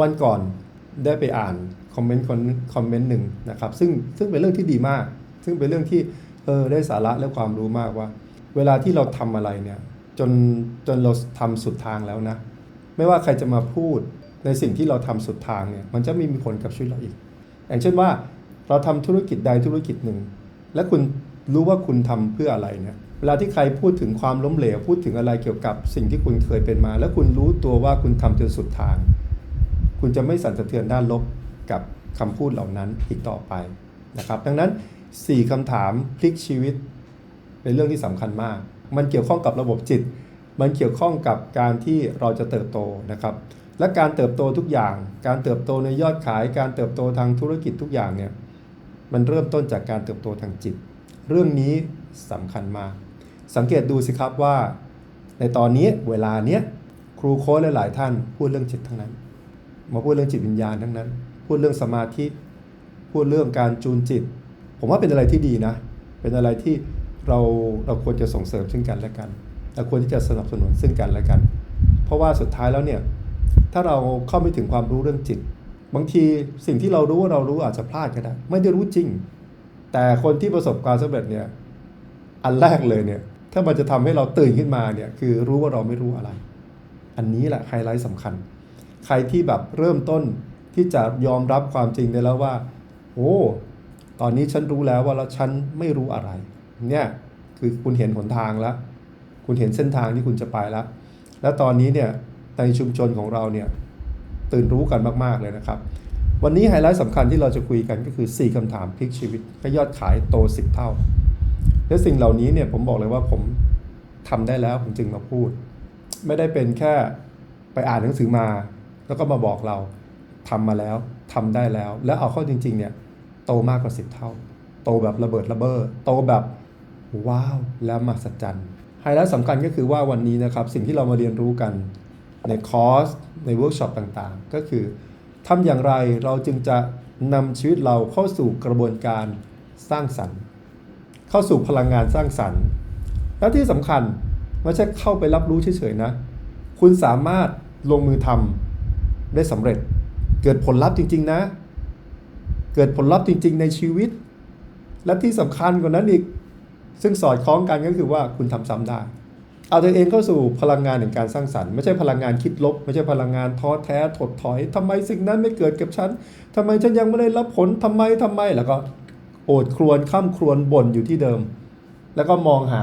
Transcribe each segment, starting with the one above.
วันก่อนได้ไปอ่านคอมเมนต์คนคอมเมนต์หนึ่งนะครับซึ่งซึ่งเป็นเรื่องที่ดีมาก ซึ่งเป็นเรื่องที่เออได้สาระและความรู้มากว่า เวลาที่เราทำอะไรเนี่ยจนจนเราทำสุดทางแล้วนะไม่ว่าใครจะมาพูดในสิ่งที่เราทำสุดทางเนี่ยมันจะไม่มีผลกับชีวิตเราอีก อย่างเช่นว่าเราทำธุรกิจใดธุรกิจหนึ่ง และคุณรู้ว่าคุณทำเพื่ออะไรเนี่ยเวลาที่ใครพูดถึงความล้มเหลวพูดถึงอะไรเกี่ยวกับสิ่งที่คุณเคยเป็นมา แล้วคุณรู้ตัวว่าคุณทำจนสุดทาง คุณจะไม่สั่นสะเทือนด้านลบกับคำพูดเหล่านั้นอีกต่อไปนะครับ ดังนั้น 4คำถามพลิกชีวิต เป็นเรื่องที่สำคัญมาก มันเกี่ยวข้องกับระบบจิต มันเกี่ยวข้องกับการที่เราจะเติบโตนะครับและการเติบโตทุกอย่าง การเติบโตในยอดขาย การเติบโตทางธุรกิจทุกอย่างเนี่ย มันเริ่มต้นจากการเติบโตทางจิต เรื่องนี้สำคัญมาก สังเกตดูสิครับว่า ในตอนนี้เวลาเนี้ยครูโค้ชหลาย ๆ ท่านพูดเรื่องจิตทั้งนั้น มาพูดเรื่องจิตวิญญาณทั้งนั้น พูดเรื่องสมาธิ พูดเรื่องการจูนจิต ผมว่าเป็นอะไรที่ดีนะ เป็นอะไรที่เราเราควรจะส่งเสริมซึ่งกันและกันเราควรที่จะสนับสนุนซึ่งกันและกัน เพราะว่าสุดท้ายแล้วเนี่ยถ้าเราเข้าไม่ถึงความรู้เรื่องจิต บางทีสิ่งที่เรารู้ว่าเรารู้อาจจะพลาดก็ได้ ไม่ได้รู้จริง แต่คนที่ประสบความสำเร็จเนี่ยอันแรกเลยเนี่ยถ้ามันจะทำให้เราตื่นขึ้นมาเนี่ยคือรู้ว่าเราไม่รู้อะไร อันนี้แหละไฮไลท์สำคัญ ใครที่แบบเริ่มต้นที่จะยอมรับความจริงได้แล้วว่าโอ้ตอนนี้ฉันรู้แล้วว่าแล้วฉันไม่รู้อะไร เนี่ยคือคุณเห็นหนทางแล้ว คุณเห็นเส้นทางที่คุณจะไปแล้ว และตอนนี้เนี่ยในชุมชนของเราเนี่ยตื่นรู้กันมาก ๆ เลยนะครับ วันนี้ไฮไลท์สำคัญที่เราจะคุยกันก็คือ 4คำถามพลิกชีวิตให้ยอดขายโต 10 เท่า และสิ่งเหล่านี้เนี่ยผมบอกเลยว่าผมทำได้แล้วผมจึงมาพูด ไม่ได้เป็นแค่ไปอ่านหนังสือมา แล้วก็มาบอกเราทำมาแล้วทำได้แล้ว และเอาเข้าจริง ๆ เนี่ยโตมากกว่า10เท่า โตแบบระเบิดระเบ้อโตแบบว้าวแล้วมหัศจรรย์ไฮไลท์สำคัญก็คือว่าวันนี้นะครับสิ่งที่เรามาเรียนรู้กันในคอร์สในเวิร์กช็อปต่างๆ ก็คือทำอย่างไรเราจึงจะนำชีวิตเราเข้าสู่กระบวนการสร้างสรรค์ เข้าสู่พลังงานสร้างสรรค์ และที่สำคัญไม่ใช่เข้าไปรับรู้เฉยๆนะ คุณสามารถลงมือทำ ได้สำเร็จ เกิดผลลัพธ์จริง ๆ นะ เกิดผลลัพธ์จริง ๆ ในชีวิต และที่สำคัญกว่านั้นอีก ซึ่งสอดคล้องกันก็คือว่าคุณทำซ้ำได้ เอาตัวเองเข้าสู่พลังงานแห่งการสร้างสรรค์ไม่ใช่พลังงานคิดลบ ไม่ใช่พลังงานท้อแท้ถดถอยทำไมสิ่งนั้นไม่เกิดกับฉันทำไมฉันยังไม่ได้รับผลทำไมทำไมแล้วก็โอดครวญข้ามครวญบ่นอยู่ที่เดิม แล้วก็มองหา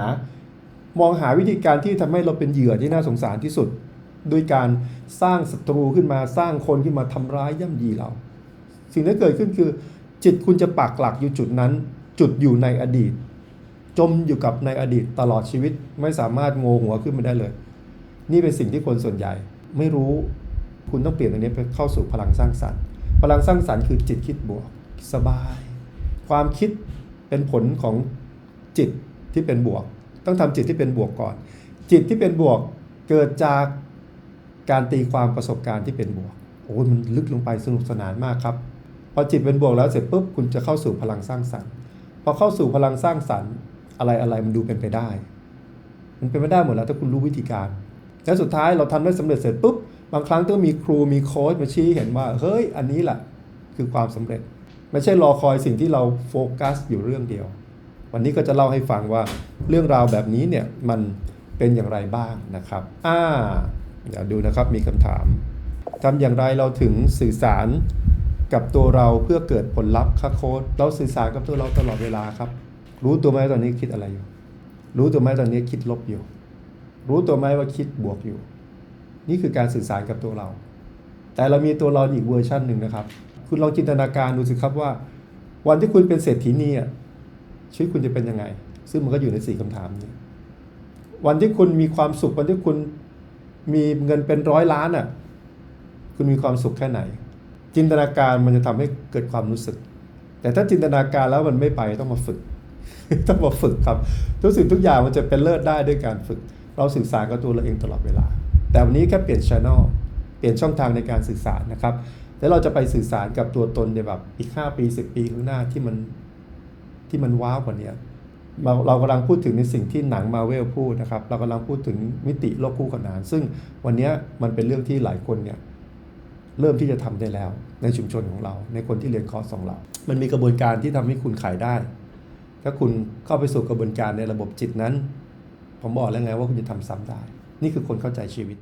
มองหาวิธีการที่ทำให้เราเป็นเหยื่อที่น่าสงสารที่สุด ด้วยการสร้างศัตรูขึ้นมาสร้างคนขึ้นมาทำร้ายย่ำยีเรา สิ่งที่เกิดขึ้นคือจิตคุณจะปักหลักอยู่จุดนั้น จุดอยู่ในอดีต จมอยู่กับในอดีตตลอดชีวิตไม่สามารถโงหัวขึ้นมาได้เลย นี่เป็นสิ่งที่คนส่วนใหญ่ไม่รู้คุณต้องเปลี่ยนตรงนี้ไปเข้าสู่พลังสร้างสรรค์ พลังสร้างสรรค์คือจิตคิดบวกสบาย ความคิดเป็นผลของจิตที่เป็นบวก ต้องทำจิตที่เป็นบวกก่อน จิตที่เป็นบวกเกิดจาก การตีความประสบการณ์ที่เป็นบวก โอ้มันลึกลงไปสนุกสนานมากครับ พอจิตเป็นบวกแล้วเสร็จปุ๊บคุณจะเข้าสู่พลังสร้างสรรค์ พอเข้าสู่พลังสร้างสรรค์อะไรอะไรมันดูเป็นไปได้ มันเป็นไปได้หมดแล้วถ้าคุณรู้วิธีการ แล้วสุดท้ายเราทำได้สำเร็จเสร็จปุ๊บบางครั้งต้องมีครูมีโค้ชมาชี้เห็นว่า เฮ้ย อันนี้แหละคือความสำเร็จ ไม่ใช่รอคอยสิ่งที่เราโฟกัสอยู่เรื่องเดียว วันนี้ก็จะเล่าให้ฟังว่าเรื่องราวแบบนี้เนี่ยมันเป็นอย่างไรบ้างนะครับ อ่า ดี๋ยวดูนะครับมีคำถามทำอย่างไรเราถึงสื่อสารกับตัวเราเพื่อเกิดผลลัพธ์ค่ะโค้ดเราสื่อสารกับตัวเราตลอดเวลาครับ รู้ตัวไหมตอนนี้คิดอะไรอยู่ รู้ตัวไหมตอนนี้คิดลบอยู่ รู้ตัวไหมว่าคิดบวกอยู่ นี่คือการสื่อสารกับตัวเรา แต่เรามีตัวเราอีกเวอร์ชันหนึ่งนะครับ คุณลองจินตนาการดูสิครับว่า วันที่คุณเป็นเศรษฐีนี่ชีวิตคุณจะเป็นยังไง ซึ่งมันก็อยู่ในสี่คำถามนี้วันที่คุณมีความสุขวันที่คุณ มีเงินเป็นร้อยล้านอะคุณมีความสุขแค่ไหน จินตนาการมันจะทำให้เกิดความรู้สึก แต่ถ้าจินตนาการแล้วมันไม่ไปต้องมาฝึก ต้องมาฝึกครับ ทุกสิ่งทุกอย่างมันจะเป็นเลิศได้ด้วยการฝึก เราสื่อสารกับตัวเราเองตลอดเวลา แต่วันนี้แค่เปลี่ยนช่องเปลี่ยนช่องทางในการสื่อสารนะครับแล้วเราจะไปสื่อสารกับตัวตนในแบบอีก 5 ปี 10 ปีข้างหน้าที่มันที่มันว้าวกว่านี้ เราเรากำลังพูดถึงในสิ่งที่หนังมาเวลพูดนะครับ เรากำลังพูดถึงมิติโลกคู่ขนาน ซึ่งวันนี้มันเป็นเรื่องที่หลายคนเนี่ยเริ่มที่จะทำได้แล้วในชุมชนของเรา ในคนที่เรียนคอร์สของเรา มันมีกระบวนการที่ทำให้คุณขายได้ ถ้าคุณเข้าไปสู่กระบวนการในระบบจิตนั้น ผมบอกแล้วไงว่าคุณจะทำซ้ำได้ นี่คือคนเข้าใจชีวิต